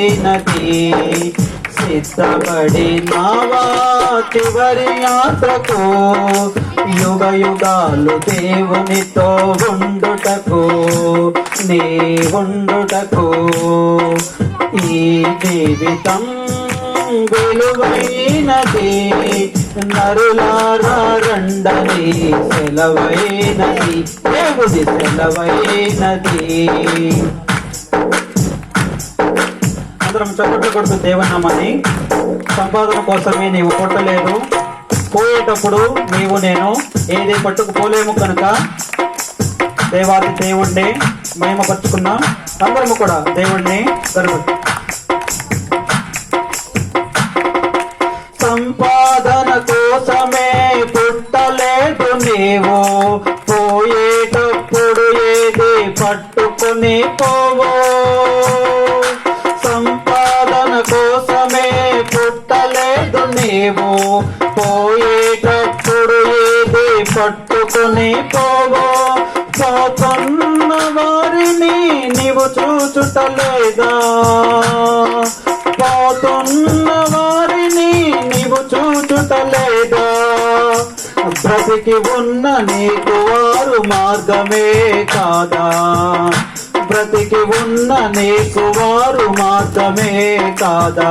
విలువైనది సిద్ధపడినావా చివరి యాత్రకు యుగ యుగాలు దేవునితో ఉండుటకు నీ ఉండుటకు ఈ జీవితం విలువైనది. నరులారా రండని సెలవైనది. దేవుడి సెలవైనది. అందరం చప్పట్లు కొడుతూ దేవనామని సంపాదన కోసమే నీవు కొట్టలేదు. పోయేటప్పుడు నీవు నేను ఏది పట్టుకుపోలేము కనుక దేవాది దేవుణ్ణి మహిమపరుచుకున్నాం. అందరము కూడా దేవుణ్ణి గర్వ సంపాదన కోసమే పుట్టలేదు నీవు. పోయేటప్పుడు ఏది పట్టుకుని పోవో. పుట్టలేదు పోయేటప్పుడు ఏది పట్టుకుని పోవో? పోతున్న వారిని నీవు చూచుటలేదా? పోతున్న వారిని నీవు చూచుటలేదా? బ్రతికి ఉన్న నీకు వారు మార్గమే కాదా? బ్రతికి ఉన్న నీకు వారు మార్గమే కాదా?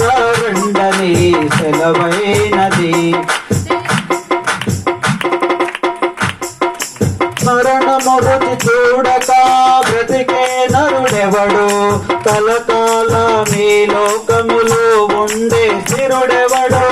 సెలవైనది మరణము రుచి చూడక బ్రతికే నరుడెవడు? కలకాల మీ లోకములో ఉండే స్థిరుడెవడు?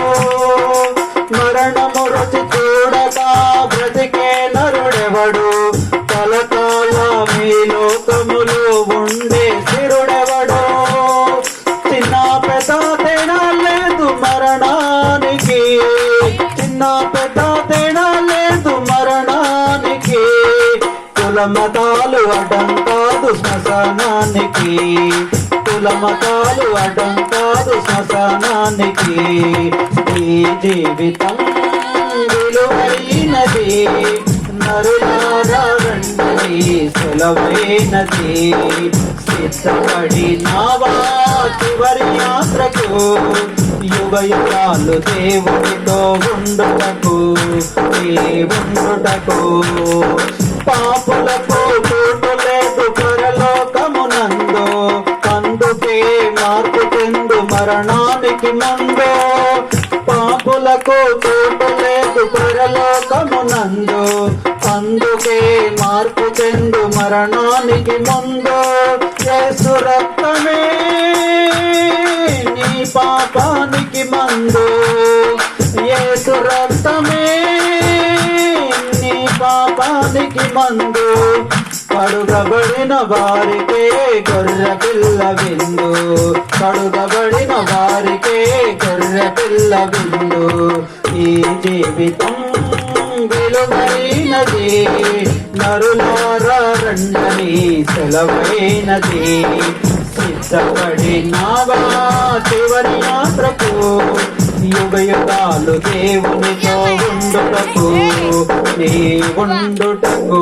కులమతాలు అడ్డం కాదు శ్మశానానికి. కులమతాలు అడ్డం కాదు శ్మశానానికి. ఈ జీవితం విలువైనది. నరులారా రండి సెలవైనది సిద్ధపడి నావా చివరి యాత్రకు? యుగయుగాలు దేవునితో ఉండుటకు ఈ ఉండుటకు పాపులకు లేదు పరలోకమునందు. కందుకే మార్పు చెందు మరణానికి ముందు పాపులకు లేదు పరలోకమునందు మార్పు మరణానికి ముందు యేసు రక్తమే నీ పాపానికి మందు. యేసు రక్తమే నీ పాపానికి మందు. కడుగబడిన వారికే గొర్ర పిల్ల విందు. కడుగబడిన వారికే గొర్ర పిల్ల విందు. ఈ జీవితం విలువైనది. నరులారండని సెలవైనది సిద్ధపడి నావా చివరి యాత్రకు. యుగ యుగాలు దేవునితో ఉండుటకు నీ ఉండుటకు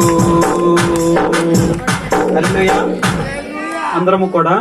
అందరము కూడా